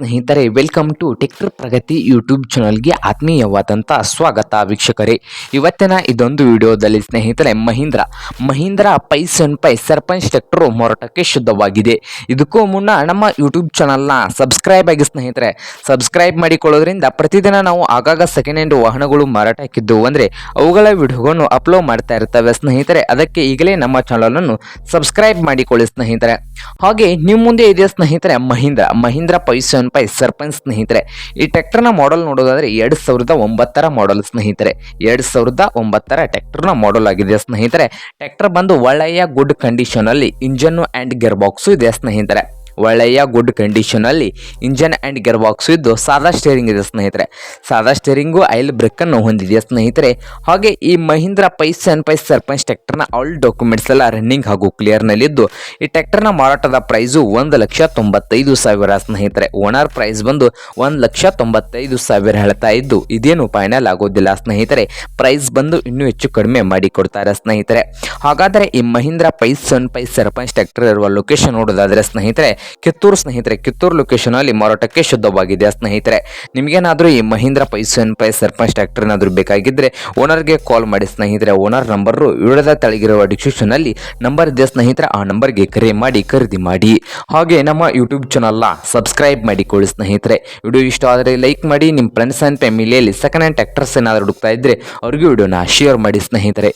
ಸ್ನೇಹಿತರೆ welcome to tractor Pragati YouTube ಚಾನಲ್ಗೆ ಆತ್ಮೀಯವಾದಂಥ ಸ್ವಾಗತ ವೀಕ್ಷಕರೇ. ಇವತ್ತಿನ ಇದೊಂದು ವಿಡಿಯೋದಲ್ಲಿ ಸ್ನೇಹಿತರೆ, Mahindra. Mahindra five seven five Sarpanch tractor ಮಾರಾಟಕ್ಕೆ ಶುದ್ಧವಾಗಿದೆ. ಇದಕ್ಕೂ ಮುನ್ನ ನಮ್ಮ ಯೂಟ್ಯೂಬ್ ಚಾನಲ್ನ ಸಬ್ಸ್ಕ್ರೈಬ್ ಆಗಿ ಸ್ನೇಹಿತರೆ ಸಬ್ಸ್ಕ್ರೈಬ್ ಮಾಡಿಕೊಳ್ಳೋದ್ರಿಂದ ಪ್ರತಿದಿನ ನಾವು ಆಗಾಗ ಸೆಕೆಂಡ್ ಹ್ಯಾಂಡ್ ವಾಹನಗಳು ಮಾರಾಟಕ್ಕಿದ್ದವು. ಅಂದರೆ ಅವುಗಳ ವಿಡಿಯೋಗಳನ್ನು ಅಪ್ಲೋಡ್ ಮಾಡ್ತಾ ಇರ್ತವೆ ಸ್ನೇಹಿತರೆ. ಅದಕ್ಕೆ ಈಗಲೇ ನಮ್ಮ ಚಾನಲನ್ನು ಸಬ್ಸ್ಕ್ರೈಬ್ ಮಾಡಿಕೊಳ್ಳಿ ಸ್ನೇಹಿತರೆ. ಹಾಗೆ ನಿಮ್ಮ ಮುಂದೆ ಇದೆ ಸ್ನೇಹಿತರೆ, Mahindra. Mahindra five seven five Sarpanch ಸ್ನೇಹಿತರೆ. ಈ ಟ್ರ್ಯಾಕ್ಟರ್ನ ಮಾಡೆಲ್ ನೋಡೋದಾದ್ರೆ ಎರಡು ಸಾವಿರದ ಒಂಬತ್ತರ ಮಾಡೆಲ್ ಸ್ನೇಹಿತರೆ. ಎರಡು ಸಾವಿರದ ಒಂಬತ್ತರ ಟ್ರ್ಯಾಕ್ಟರ್ನ ಮಾಡೆಲ್ ಆಗಿದೆ ಸ್ನೇಹಿತರೆ. ಟ್ರ್ಯಾಕ್ಟರ್ ಬಂದು ಒಳ್ಳೆಯ ಗುಡ್ ಕಂಡೀಷನ್ ಅಲ್ಲಿ ಇಂಜನ್ನು ಅಂಡ್ ಗೇರ್ ಬಾಕ್ಸ್ ಇದೆ ಸ್ನೇಹಿತರೆ. ಒಳ್ಳೆಯ ಗುಡ್ ಕಂಡೀಷನಲ್ಲಿ ಇಂಜನ್ ಆ್ಯಂಡ್ ಗೇರ್ ಬಾಕ್ಸ್ ಇದ್ದು ಸಾದಾ ಸ್ಟೇರಿಂಗ್ ಇದೆ ಸ್ನೇಹಿತರೆ. ಸಾದಾ ಸ್ಟೇರಿಂಗು ಐಲ್ ಬ್ರೇಕನ್ನು ಹೊಂದಿದೆ ಸ್ನೇಹಿತರೆ? ಹಾಗೆ ಈ Mahindra five seven five Sarpanch ಟ್ರ್ಯಾಕ್ಟರ್ನ ಆಲ್ ಡಾಕ್ಯುಮೆಂಟ್ಸ್ ಎಲ್ಲ ರನ್ನಿಂಗ್ ಹಾಗೂ ಕ್ಲಿಯರ್ನಲ್ಲಿದ್ದು ಈ ಟ್ಯಾಕ್ಟರ್ನ ಮಾರಾಟದ ಪ್ರೈಸು ಒಂದು ಲಕ್ಷ ತೊಂಬತ್ತೈದು ಸಾವಿರ ಸ್ನೇಹಿತರೆ. ಓನರ್ ಪ್ರೈಸ್ ಬಂದು ಒಂದು ಲಕ್ಷ ತೊಂಬತ್ತೈದು ಸಾವಿರ ಹೇಳ್ತಾ ಇದ್ದು, ಇದೇನು ಫೈನಲ್ ಆಗೋದಿಲ್ಲ ಸ್ನೇಹಿತರೆ. ಪ್ರೈಸ್ ಬಂದು ಇನ್ನೂ ಹೆಚ್ಚು ಕಡಿಮೆ ಮಾಡಿ ಕೊಡ್ತಾರೆ ಸ್ನೇಹಿತರೆ. ಹಾಗಾದರೆ ಈ Mahindra five one five Sarpanch tractor ಇರುವ ಲೊಕೇಶನ್ ನೋಡೋದಾದರೆ ಸ್ನೇಹಿತರೆ ಕಿತ್ತೂರು ಸ್ನೇಹಿತರೆ, ಕಿತ್ತೂರು ಲೊಕೇಶನ್ ಅಲ್ಲಿ ಮಾರಾಟಕ್ಕೆ ಶುದ್ಧವಾಗಿದೆ. ಸ್ನೇಹಿತರೆ, ನಿಮಗೇನಾದರೂ ಈ Mahindra Poisson pi Sarpanch tractor ಏನಾದರೂ ಬೇಕಾಗಿದ್ದರೆ ಓನರ್ಗೆ ಕಾಲ್ ಮಾಡಿ. ಸ್ನೇಹಿತರೆ ಓನರ್ ನಂಬರು ವಿಡಿಯೋದ ತೆಳಗಿರುವ ಡಿಸ್ಕ್ರಿಪ್ಷನ್ ಅಲ್ಲಿ ನಂಬರ್ ಇದೆ. ಸ್ನೇಹಿತರೆ, ಆ ನಂಬರ್ಗೆ ಕರೆ ಮಾಡಿ, ಖರೀದಿ ಮಾಡಿ. ಹಾಗೆ ನಮ್ಮ ಯೂಟ್ಯೂಬ್ ಚಾನಲ್ನ ಸಬ್ಸ್ಕ್ರೈಬ್ ಮಾಡಿಕೊಳ್ಳಿ ಸ್ನೇಹಿತರೆ. ವಿಡಿಯೋ ಇಷ್ಟ ಆದರೆ ಲೈಕ್ ಮಾಡಿ. ನಿಮ್ಮ ಫ್ರೆಂಡ್ಸ್ ಆ್ಯಂಡ್ ಫ್ಯಾಮಿಲಿಯಲ್ಲಿ ಸೆಕೆಂಡ್ ಹ್ಯಾಂಡ್ ಟ್ರಾಕ್ಟರ್ಸ್ ಏನಾದರೂ ಹುಡುಕ್ತಾ ಇದ್ದರೆ ಅವ್ರಿಗೂ ವಿಡಿಯೋನ ಶೇರ್ ಮಾಡಿ ಸ್ನೇಹಿತರೆ.